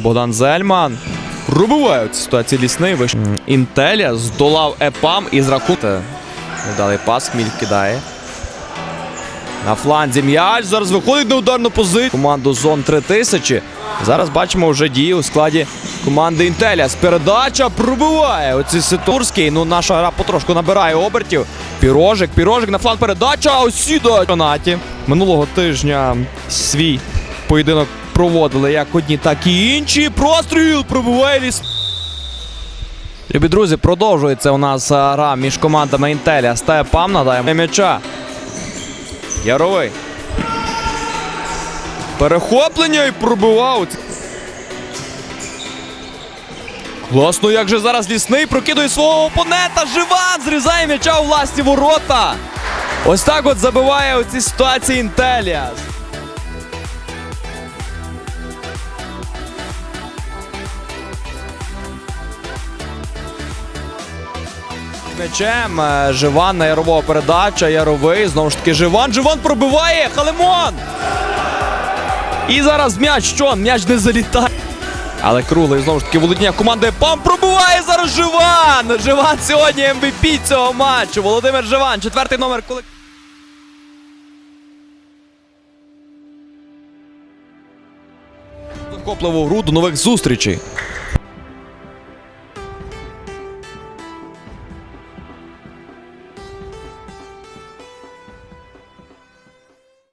Богдан Зельман. Цій ситуації лісний виш. М, Інтеля здолав Епам і з рахунку. Невдалий пас, Хміль кидає. На фланзі м'яч. Зараз виходить на ударну позицію. Команду Зон 3000. Зараз бачимо вже дії у складі команди Інтеля. З передача пробиває. Оці Ситурський. Ну, наша гра потрошку набирає обертів. Пірожик, пірожик на фланг передача. Осіда. Минулого тижня свій поєдинок проводили як одні, так і інші. Простріл пробиває ліс. Любі друзі, продовжується у нас гра між командами Інтеля. Стає пам, надаємо м'яча. Яровий. Перехоплення і пробивав. Класно, як же зараз лісний прокидує свого опонента. Живан зрізає м'яча у власні ворота. Ось так от забиває у цій ситуації Інтеліас. М'ячем е, Живан на Ярового передача. Яровий. Знову ж таки, Живан. Живан пробиває. Халемон. І зараз м'яч. Що? М'яч не залітає. Але круглий знову ж таки володіння команди ПАМ пробиває зараз Живан. Живан сьогодні МВП цього матчу. Володимир Живан, четвертий номер колективу. Захопливу гру до нових зустрічей.